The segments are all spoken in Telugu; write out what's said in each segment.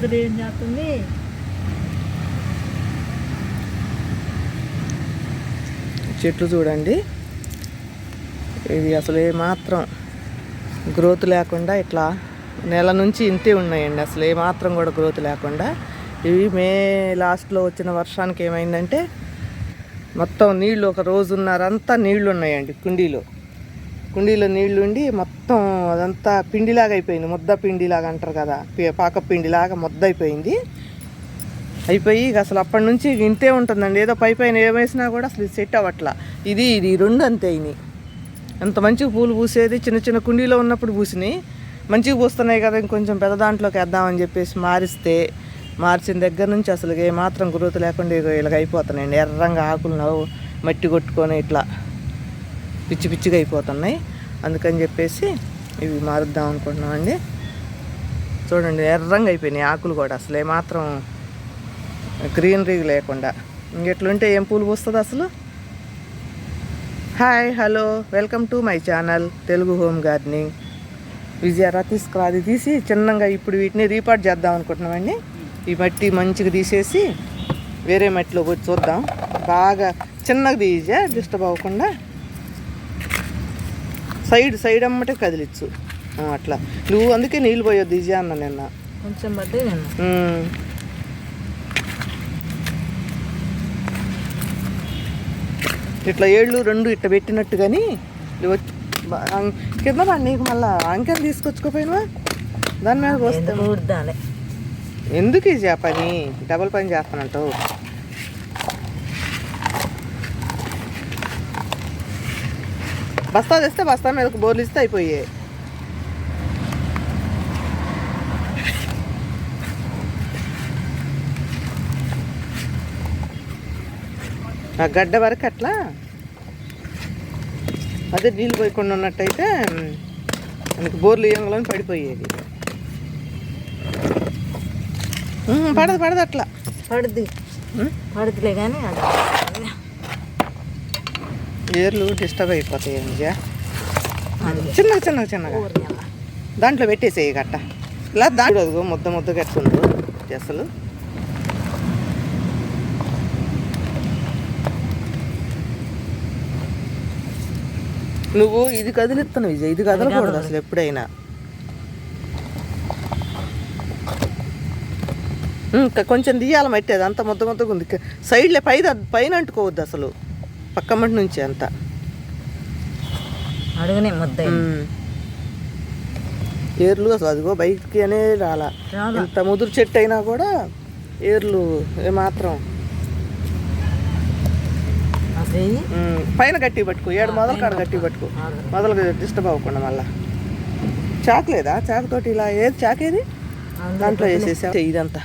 మరదలు ఏం చేస్తుంది? చెట్లు చూడండి. ఇది అసలు ఏమాత్రం గ్రోత్ లేకుండా ఇట్లా నెల నుంచి ఇంతే ఉన్నాయండి. అసలు ఏమాత్రం కూడా గ్రోత్ లేకుండా. ఇవి మే లాస్ట్లో వచ్చిన వర్షానికి ఏమైందంటే మొత్తం నీళ్ళు ఒక రోజున్నరంతా నీళ్ళు ఉన్నాయండి కుండీలో. కుండీలో నీళ్ళు ఉండి మొత్తం అదంతా పిండిలాగా అయిపోయింది. ముద్ద పిండిలాగా అంటారు కదా. పాక పిండిలాగా ముద్ద అయిపోయింది. అయిపోయి అసలు అప్పటి నుంచి ఇంతే ఉంటుందండి. ఏదో పై పైన ఏమేసినా కూడా అసలు సెట్ అవ్వట్లా. ఇది ఇది రెండు అంతే అయినాయి అంత మంచిగా పూలు పూసేది చిన్న చిన్న కుండీలో ఉన్నప్పుడు పూసినాయి. మంచిగా పూస్తున్నాయి కదా ఇంకొంచెం పెద్ద దాంట్లోకి వేద్దామని చెప్పేసి మారిస్తే మార్చిన దగ్గర నుంచి అసలు ఏ మాత్రం గ్రోత్ లేకుండా ఇగో ఇలాగ అయిపోతున్నాయండి. ఎర్రంగా ఆకులు మట్టి కొట్టుకొని ఇట్లా. పిచ్చి పిచ్చిగా అయిపోతున్నాయి. అందుకని చెప్పేసి ఇవి మారుద్దాం అనుకుంటున్నామండి చూడండి ఎర్రంగా అయిపోయినాయి ఆకులు కూడా. అసలు ఏమాత్రం గ్రీనరీ లేకుండా. ఇంకెట్లుంటే ఏం పూలు పూస్తుంది అసలు? Hi hello. Welcome to my channel Telugu home gardening. విజయరా తీసుకురా అది తీసి చిన్నగా ఇప్పుడు వీటిని రీపాట్ చేద్దాం అనుకుంటున్నామండి ఈ మట్టి మంచిగా తీసేసి వేరే మట్టిలో పోయి చూద్దాం. బాగా చిన్నగా తీయజా డిస్టర్బ్ అవ్వకుండా. సైడ్ సైడ్ అమ్మటే కదిలిచ్చు. అట్లా. నువ్వు అందుకే నీళ్ళు పోయొద్దు ఈజీ అన్న నిన్న. కొంచెం పడ్డాయి. ఇట్లా ఏళ్ళు రెండు ఇట్లా పెట్టినట్టు కానీ కింద నీకు మళ్ళా అంకెలు తీసుకొచ్చుకోపోయినా దాని మీద వస్తే ఎందుకు ఆ పని డబల్ పని చేస్తానంటావు. బస్తా తెస్తే బస్తా మీదకు బోర్లు ఇస్తే అయిపోయాయి ఆ గడ్డ వరకు అట్లా. అదే నీళ్ళు పోయకుండా ఉన్నట్టయితే మనకి బోర్లు ఇయ్యంగలని పడిపోయేది. పడదు పడదు అట్లా. పడుద్ది. పడుతులే కానీ ఏర్లు డిస్టర్బ్ అయిపోతాయి విజయ చిన్న చిన్నగా చిన్నగా చిన్నగా. దాంట్లో పెట్టేసేయి గట్ట ఇలా దాంట్లో ముద్ద ముద్ద కట్టుకుందో అసలు నువ్వు ఇది కదిలిస్తాను విజయ్ ఇది కదలకూడదు అసలు ఎప్పుడైనా. ఇంకా కొంచెం తీయాలి మట్టి అది అంత ముద్ద ముద్దగా ఉంది సైడ్లే పై పైన అంటుకోవద్దు అసలు. పక్క మట్టి నుంచి అంతా. అడుగునే ముద్ద. ఏర్లు అసలు అదిగో బయటికి అనే రాలా. ఇంత ముదురు చెట్టు అయినా కూడా ఏర్లు ఏమాత్రం. ఉమ్, పైన గట్టి పట్టుకో. ఏడు మొదలు కాడ గట్టి పట్టుకో. మొదలు డిస్టర్బ్ అవ్వకుండా మళ్ళా. చాకు లేదా? చాకుతోటి ఇలా ఏది? చాకేది దాంట్లో వేసేసా? ఇదంతా.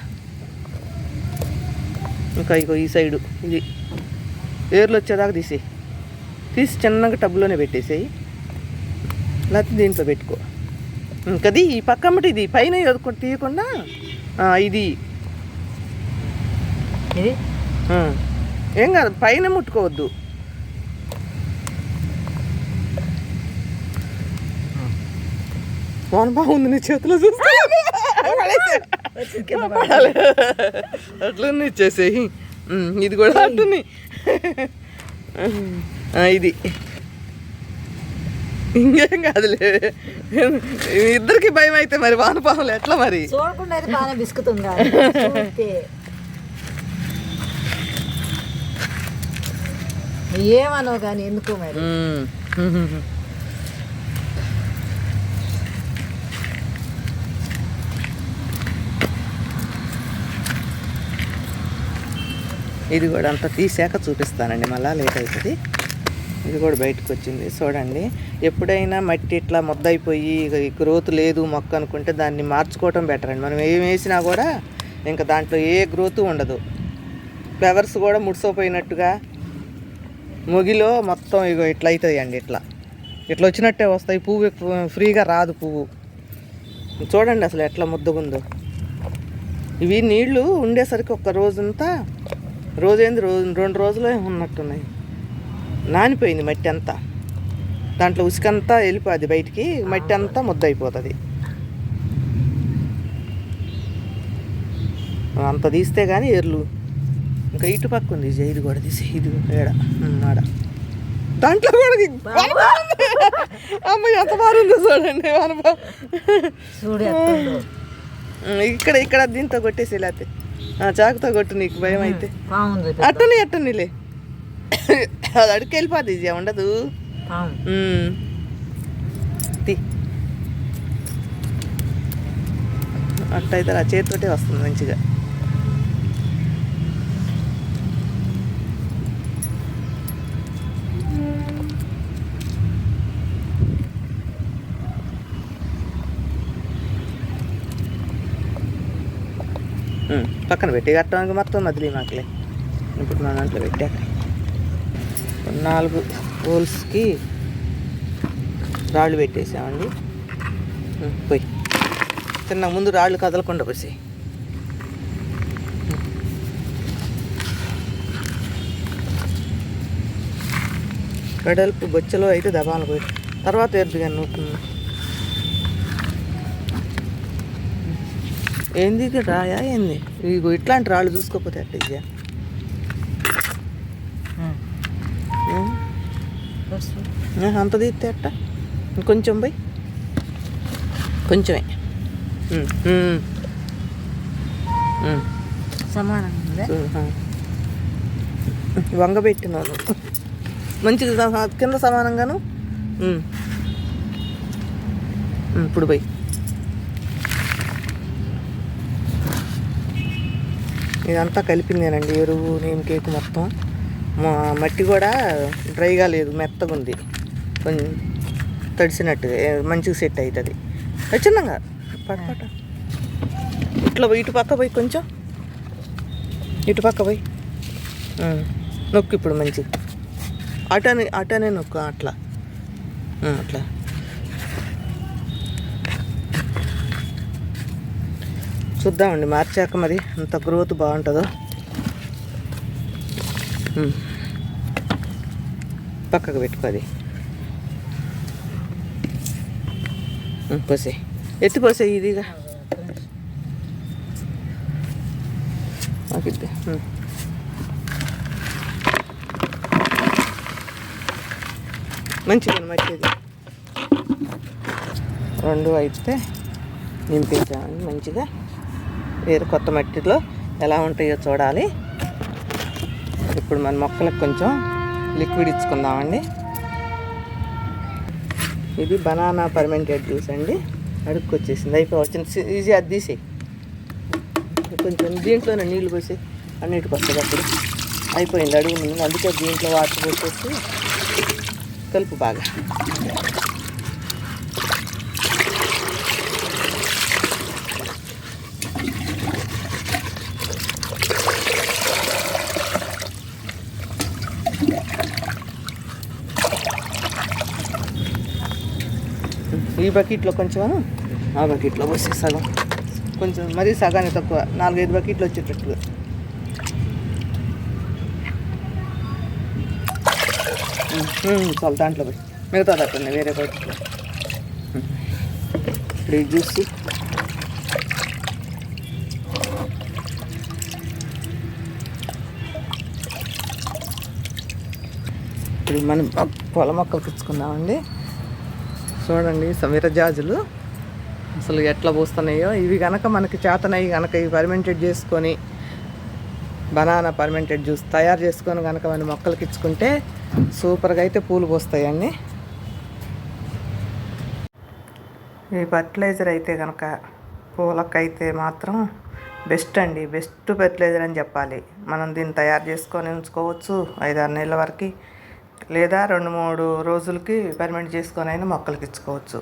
ఇంకా ఇగో ఈ సైడు. ఇది. ఏర్లు వచ్చేదాకా తీసేయి. తీసి చిన్నగా టబ్బులోనే పెట్టేసేయి. లేకపోతే దీంట్లో పెట్టుకో. ఇంకది ఈ పక్కమ్మటి ఇది పైన ఎదుకొని తీయకుండా ఇది. ఏం? కాదు పైన ముట్టుకోవద్దు. వాన బాగుంది నీ చేతిలో చూస్తే. వచ్చి కింద పడ- అట్లనే ఇచ్చేసేయి. ఇది కూడా ఆ, ఇది. ఇంకేం కాదులే. ఇద్దరికి భయం అయితే మరి వానపాములు ఎట్లా మరి? చూడకుండా బాగానే బిస్కుతుంది ఏమనో కానీ ఎందుకో మరి. ఇది కూడా అంతా తీసాక చూపిస్తానండి మళ్ళా లేట్ అవుతుంది. ఇది కూడా బయటకు వచ్చింది చూడండి. ఎప్పుడైనా మట్టి ఇట్లా ముద్ద అయిపోయి ఈ గ్రోత్ లేదు మొక్క అనుకుంటే దాన్ని మార్చుకోవటం బెటర్ అండి. మనం ఏం వేసినా కూడా ఇంకా దాంట్లో ఏ గ్రోత్ ఉండదు. ఫ్లవర్స్ కూడా ముడిసోపోయినట్టుగా మొగిలో మొత్తం ఇగో ఇట్లా అవుతుంది అండి ఇట్లా. ఇట్లా వచ్చినట్టే వస్తాయి పువ్వు ఎక్కువ ఫ్రీగా రాదు పువ్వు. చూడండి అసలు ఎట్లా ముద్దగుందో. ఇవి నీళ్ళు ఉండేసరికి ఒక్క రోజంతా రోజేంది రోజు రెండు రోజులే ఉన్నట్టున్నాయి. నానిపోయింది మట్టి అంతా. దాంట్లో ఉసుకంతా వెళ్ళిపోద్ది బయటికి మట్టి అంతా ముద్ద అయిపోతుంది అంత తీస్తే కానీ ఎర్లు ఇంకా ఇటు పక్క ఉంది ఇది కూడా తీసి ఇది ఏడ ఆడ. దాంట్లో కూడా అమ్మ ఎంత బాగుందో చూడండి. ఇక్కడ ఇక్కడ దీంతో కొట్టేసి లేకపోతే చాకుతో కొట్టు నీకు భయం అయితే. అట్టని అట్టనిలే అది అడుగు వెళ్ళిపోద్ది ఇది ఉండదు అట్టయితే ఆ చేతితోటే వస్తుంది మంచిగా. పక్కన పెట్టి కట్టడానికి మొత్తం మదిలీ మాకులే ఇప్పుడు మన దాంట్లో పెట్టాక. నాలుగు హోల్స్కి రాళ్ళు పెట్టేసామండి. పోయి. చిన్న ముందు రాళ్ళు కదలకుండా పోసి వెడల్పు బొచ్చలో అయితే దబాలు పోయి. తర్వాత ఎద్దుగా నువ్వు ఏంది ఇది? రాయా ఏంది? ఇగో ఇట్లాంటి రాళ్ళు చూసుకోకపోతే. వస్తు. ఆ, అంత తీస్తే అట్ట ఇంకొంచెం పోయి. కొంచెమే. సమానంగా. వంగబెట్టినాను మంచిది సమ- కింద సమానంగాను? ఇప్పుడు పోయి. ఇదంతా కలిపిందేనండి ఎరువు నేమ్ కేక్ మొత్తం. మా మట్టి కూడా డ్రైగా లేదు మెత్తగా ఉంది. కొంచెం తడిసినట్టు మంచిగా సెట్ అవుతుంది ఖచ్చితంగా పడపట ఇట్లా పోయి ఇటు పక్క పోయి కొంచెం. ఇటు పక్క పోయి. నొక్కు ఇప్పుడు మంచిగా. అటనే అటనే నొక్కు అట్లా. అట్లా. చూద్దామండి మార్చాక మరి అంత గ్రోత్ బాగుంటుందో. పక్కకు పెట్టుకో అది పోసే. ఎత్తి పోసే ఇదిగా. ఆగిద్ది. ఉమ్. మంచిది రెండు అయితే నింపించామని మంచిగా. వేరు కొత్త మట్టిలో ఎలా ఉంటాయో చూడాలి. ఇప్పుడు మన మొక్కలకు కొంచెం లిక్విడ్ ఇచ్చుకుందామండి. ఇది బనానా పర్మెంటెడ్ జ్యూస్ అండి. అడుక్కు వచ్చేసింది. అయిపోయి వచ్చింది. ఈజీ అది తీసేయి కొంచెం దీంట్లోనే నీళ్ళు పోసి అన్నిటికి వస్తుంది అప్పుడు. అయిపోయింది అడుగు ముందు. అందుకే దీంట్లో వాటర్ పోసేసి కలుపు బాగా. ఈ బకెట్లో కొంచెం ఆ బకెట్లో పోసి సగం. కొంచెం మరీ సగానే తక్కువ. నాలుగైదు బకెట్లు వచ్చేటట్టుగా ఉమ్, చాలు దాంట్లో పోయి. మిగతా అట్లా వేరే బకెట్లో ఇప్పుడు ఈ జ్యూస్ ఇప్పుడు మనం పొల మొక్కలు తెచ్చుకుందామండి. చూడండి సమీర జాజులు. అసలు ఎట్లా పూస్తున్నాయో. ఇవి కనుక మనకి చేతనయ్యి కనుక ఇవి పర్మెంటెడ్ చేసుకొని బనానా పర్మెంటెడ్ జ్యూస్ తయారు చేసుకొని కనుక మనం మొక్కలకి ఇచ్చుకుంటే సూపర్గా అయితే పూలు పోస్తాయండి. ఈ ఫర్టిలైజర్ అయితే కనుక పూలకైతే మాత్రం బెస్ట్ అండి. బెస్ట్ ఫర్టిలైజర్ అని చెప్పాలి. మనం దీన్ని తయారు చేసుకొని ఉంచుకోవచ్చు. ఐదారు నెలల వరకు లేదా రెండు మూడు రోజులకి పర్మెంట్ చేసుకొని అయినా మొక్కలకి ఇచ్చుకోవచ్చు.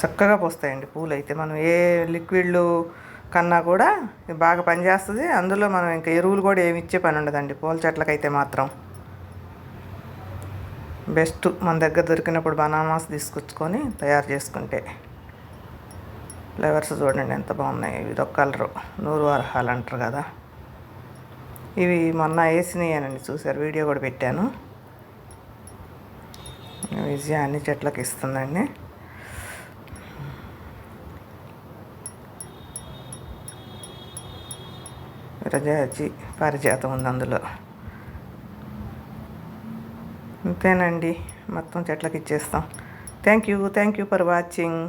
చక్కగా పోస్తాయండి పూలు అయితే మనం ఏ లిక్విడ్లు కన్నా కూడా బాగా పనిచేస్తుంది. అందులో మనం ఇంకా ఎరువులు కూడా ఏమి ఇచ్చే పని ఉండదండి. పూల చెట్లకైతే మాత్రం. బెస్ట్ మన దగ్గర దొరికినప్పుడు బనానాస్ తీసుకొచ్చుకొని తయారు చేసుకుంటే. ఫ్లేవర్స్ చూడండి ఎంత బాగున్నాయి. ఇవి ఒక కలరు. నూరు వరహాలు అంటారు కదా. ఇవి మొన్న వేసినాయనండి. చూసారు వీడియో కూడా పెట్టాను. ఈజీగా అన్ని చెట్లకు ఇస్తుందండి. విరజాజి పారిజాతం ఉంది అందులో. అంతేనండి మొత్తం చెట్లకు ఇచ్చేస్తాం. Thank you thank you for watching